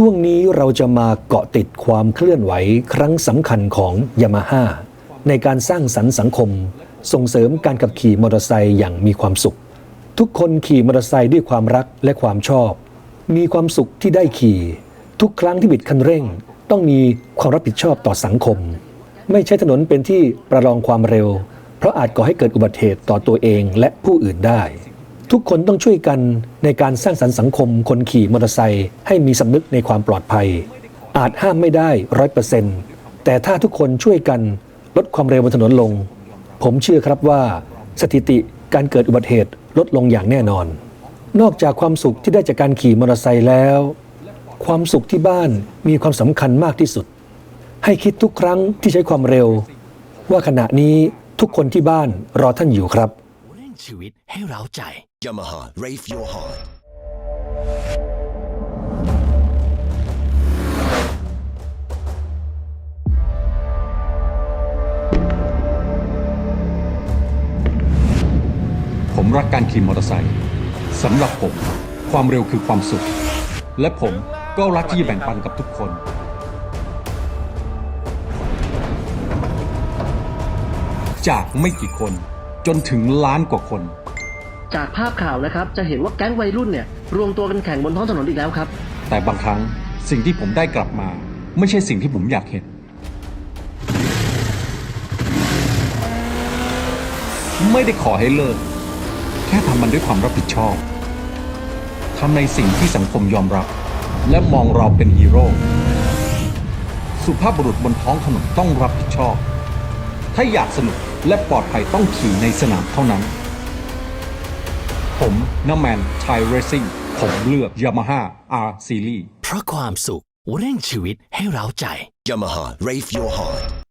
ช่วงนี้เราจะมาเกาะติดความเคลื่อนไหวครั้งสำคัญของยามาฮ่าในการสร้างสรรค์สังคม ส่งเสริมการขับขี่มอเตอร์ไซค์อย่างมีความสุข ทุกคนขี่มอเตอร์ไซค์ด้วยความรักและความชอบ มีความสุขที่ได้ขี่ ทุกครั้งที่บิดคันเร่ง ต้องมีความรับผิดชอบต่อสังคม ไม่ใช่ถนนเป็นที่ประลองความเร็ว เพราะอาจก่อให้เกิดอุบัติเหตุต่อตัวเองและผู้อื่นได้ ทุกคนต้องช่วยกันในการสร้างสรรค์สังคมคนขี่มอเตอร์ไซค์ให้มีสำนึกในความปลอดภัย อาจห้ามไม่ได้ร้อยเปอร์เซ็นต์แต่ถ้าทุกคนช่วยกันลดความเร็วบนถนนลง ผมเชื่อครับว่า สถิติการเกิดอุบัติเหตุลดลงอย่างแน่นอน นอกจากความสุขที่ได้จากการขี่มอเตอร์ไซค์แล้ว ความสุขที่บ้านมีความสำคัญมากที่สุด ให้คิดทุกครั้งที่ใช้ความเร็ว ว่าขณะนี้ทุกคนที่บ้านรอท่านอยู่ครับเร่งชีวิตให้เราใจ Yamaha, rave your heart. ผมรักการขี่มอเตอร์ไซค์สำหรับผม ความเร็วคือความสุข และผมก็รักที่จะแบ่งปันกับทุกคน จากไม่กี่คนจนถึงล้านกว่าคน จากภาพข่าวนะครับ จะเห็นว่าแก๊งวัยรุ่นเนี่ยรวมตัวกันแข่งบนท้องถนนอีกแล้วครับ แต่บางครั้งสิ่งที่ผมได้กลับมา ไม่ใช่สิ่งที่ผมอยากเห็น ไม่ได้ขอให้เลิก แค่ทำมันด้วยความรับผิดชอบทำในสิ่งที่สังคมยอมรับ และมองเราเป็นฮีโร่สุภาพบุรุษบนท้องถนนต้องรับผิดชอบ ถ้าอยากสนุกและปลอดภัยต้องขี่ในสนามเท่านั้น ผมน้าแมนไทยเรซิ่งผมเลือก Yamaha R Series เพราะความสุขเร่งชีวิตให้เราใจ Yamaha, rave your heart.